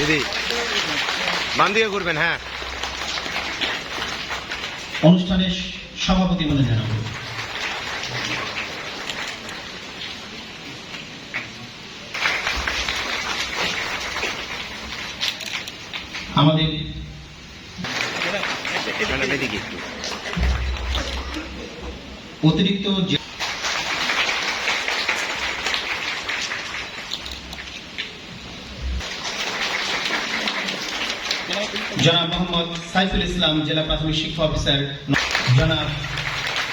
দিদি। বান দিয়ে করবেন হ্যাঁ। অনুষ্ঠানের সভাপতি বলে জানাব। আমাদের অতিরিক্ত জনাব মোহাম্মদ সাইফুল ইসলাম, জেলা প্রাথমিক শিক্ষা অফিসার, জনাব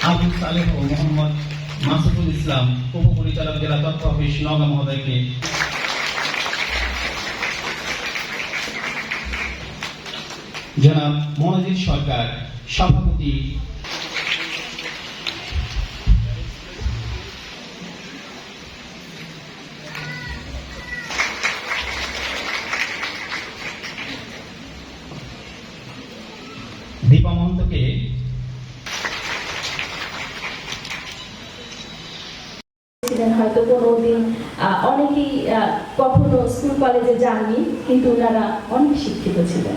আবুল সালেহ মোহাম্মদ মাসুদুল ইসলাম, উপপরিচালক জেলা তথ্য অফিস নওগাঁ মহোদয়কে। জনাব মনোজিৎ সরকার, সভাপতি দীপা মহন্তকে হয়তো অনেকেই কখনো স্কুল কলেজে যাননি, কিন্তু ওনারা অনেক শিক্ষিত ছিলেন।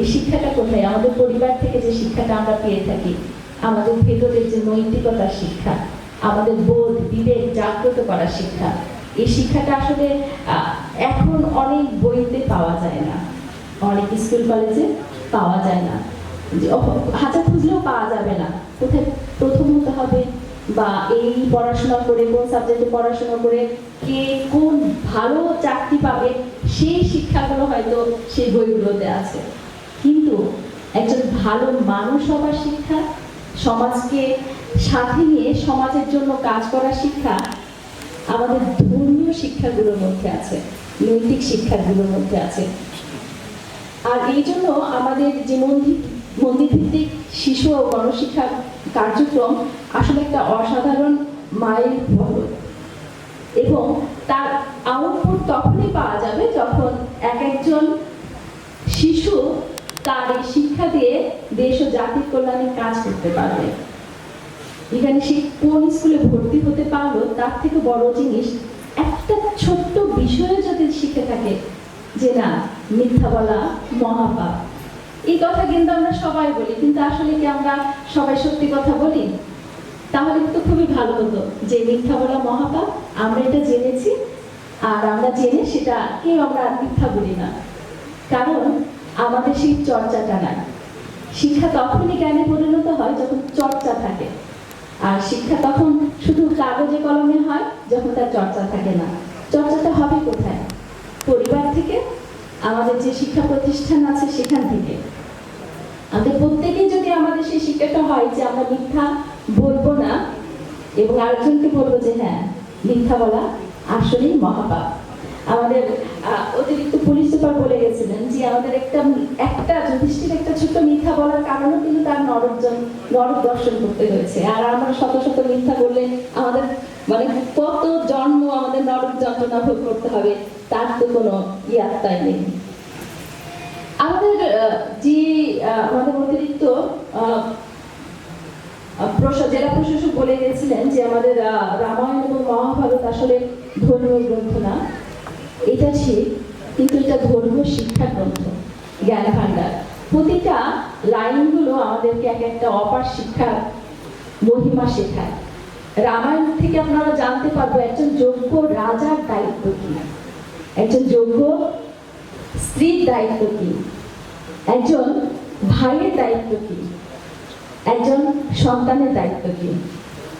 এই শিক্ষাটা কোথায়? আমাদের পরিবার থেকে যে শিক্ষাটা আমরা পেয়ে থাকি, আমাদের ভেতরের যে নৈতিকতার শিক্ষা, আমাদের বোধ, বিবেক, জাগ্রত করার শিক্ষা, এই শিক্ষাটা আসলে এখন অনেক বইতে পাওয়া যায় না। অনেক স্কুল কলেজে পাওয়া যায় না। হাজার খুঁজলেও পাওয়া যাবে না। কোথায় প্রথম হতে হবে? বা এই পড়াশোনা করে, কোন সাবজেক্টে পড়াশোনা করে, কে কোন ভালো চাকরি পাবে, সেই শিক্ষাগুলো হয়তো সেই বইগুলোতে আছে। কিন্তু একজন ভালো মানুষ হবার শিক্ষা, সমাজকে সাথে নিয়ে সমাজের জন্য কাজ করার শিক্ষা, আমাদের ধর্মীয় শিক্ষাগুলোর মধ্যে আছে, নৈতিক শিক্ষাগুলোর মধ্যে আছে। আর এই জন্য আমাদের যে মন্দির ভিত্তিক শিশু ও গণশিক্ষা কার্যক্রম আসলে একটা অসাধারণ মাইল ফলক এবং তার আউটপুট তখনই পাওয়া যাবে যখন এক একজন শিশু তার এই শিক্ষা দিয়ে দেশ ও জাতির কল্যাণে কাজ করতে পারবে। এখানে সে কোন স্কুলে ভর্তি হতে পারল তার থেকে বড় জিনিস একটা ছোট্ট বিষয়ে যদি শিখে থাকে যে না, মিথ্যা বলা মহাপাপ। এই কথা কিন্তু আমরা সবাই বলি, কিন্তু আসলে কি আমরা সবাই সত্যি কথা বলি? তাহলে তো খুবই ভালো হতো যে মিথ্যা বলা মহাপাপ, আমরা এটা জেনেছি, আর আমরা জেনে সেটা কেউ আমরা আর মিথ্যা বলি না। কারণ আমাদের সেই চর্চাটা নাই। শিক্ষা তখনই জ্ঞানে পরিণত হয় যখন চর্চা থাকে। আর শিক্ষা তখন শুধু কাগজে কলমে হয় যখন তার চর্চা থাকে না। চর্চাটা হবে কোথায়? পরিবার থেকে? আমাদের যে শিক্ষা প্রতিষ্ঠান আছে সেখান থেকে। আমাদের প্রত্যেকেই যদি আমাদের সেই শিক্ষাটা হয় যে আমরা মিথ্যা বলব না, এবং আরেকজনকে বলব যে হ্যাঁ মিথ্যা বলা আসলেই মহাপাপ। আমাদের অতিরিক্ত পুলিশ সুপার বলে গেছিলেন যে আমাদের একটা একটা যুধিষ্ঠির একটা ছোট্ট মিথ্যা বলার কারণেও কিন্তু তার নরকজন, নরক দর্শন করতে হয়েছে। আর আমরা শত শত মিথ্যা বললে আমাদের মানে কত জন্ম আমাদের নরক যন্ত্রণা ভোগ করতে হবে, তার তো কোনো ইয়াত্তাই নেই। যে আমাদের অতিরিক্ত জেলা প্রশাসক বলে গেছিলেন যে আমাদের রামায়ণ এবং মহাভারত আসলে ধর্মীয় গ্রন্থ না। এটা ঠিক কিন্তু এটা ধর্মীয় শিক্ষা গ্রন্থ জ্ঞান ভান্ডার প্রতিটা লাইনগুলো আমাদেরকে এক একটা অপার শিক্ষার মহিমা শেখায়। রামায়ণ থেকে আপনারা জানতে পারব একজন যোগ্য রাজার দায়িত্ব কি। একজন যোগ্য স্ত্রীর দায়িত্ব কি। একজন ভাইয়ের দায়িত্ব কি? একজন সন্তানের দায়িত্ব কি?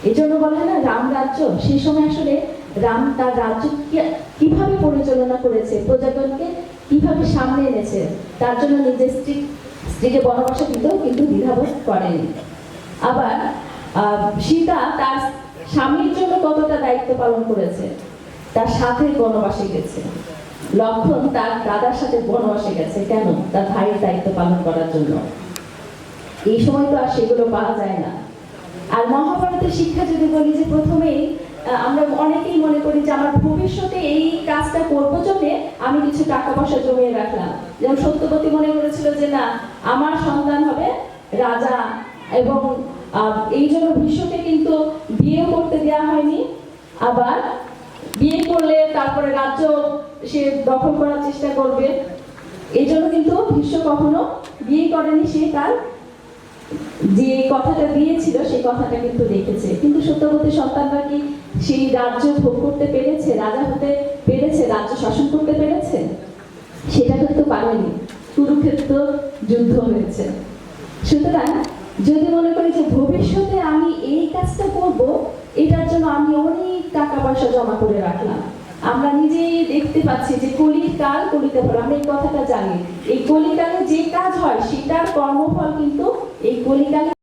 এই জন্য বলা না, রাম রাজ্য সেই সময় আসলে রাম তার রাজ্য কীভাবে পরিচালনা করেছে, প্রজাগণকে কীভাবে সামনে এনেছে, তার জন্য নিজের স্ত্রী, স্ত্রীকে বনবাসে দিতেও কিন্তু দ্বিধাবোধ করেনি। আবার সীতা তার স্বামীর জন্য কতটা দায়িত্ব পালন করেছে, তার সাথে বনবাসে গেছে। লক্ষণ তার দাদার সাথে বনবাসে গেছে। কেন? তার ভাইয়ের দায়িত্ব পালন করার জন্য। এই সময় তো আর সেগুলো পাওয়া যায় না। আর মহাভারতের শিক্ষা যদি বলি যে প্রথমেই আমরা অনেকেই মনে করি যে আমার ভবিষ্যতে এই কাজটা করব জন্য আমি কিছু টাকা পয়সা জমিয়ে রাখলাম। যেমন সত্যবতী মনে করেছিল যে না, আমার সন্তান হবে রাজা এবং এই জন্য বিশ্বকে কিন্তু বিয়ে করতে দেওয়া হয়নি। আবার বিয়ে করলে তারপরে রাজ্য সে দখল করার চেষ্টা করবে। এই জন্য কিন্তু ভীষ্ম কখনো বিয়ে করেনি, সে তার যে কথাটা দিয়েছিল, সেই কথাটা কিন্তু রেখেছে কিন্তু সত্যবতী সন্তানরা কি সেই রাজ্য ভোগ করতে পেরেছে, রাজা হতে পেরেছে, রাজ্য শাসন করতে পেরেছে? সেটা কিন্তু পারেনি। কুরুক্ষেত্র যুদ্ধ হয়েছে। সুতরাং যদি মনে করি যে ভবিষ্যতে আমি এই কাজটা করব, এটার জন্য আমি অনেক টাকা পয়সা জমা করে রাখলাম। আমরা নিজেই দেখতে পাচ্ছি যে কলির কাল কলিতে ফল। আমরা এই কথাটা জানি। এই কলিকালে যে কাজ হয়, সেটার কর্মফল কিন্তু এই কলিকালে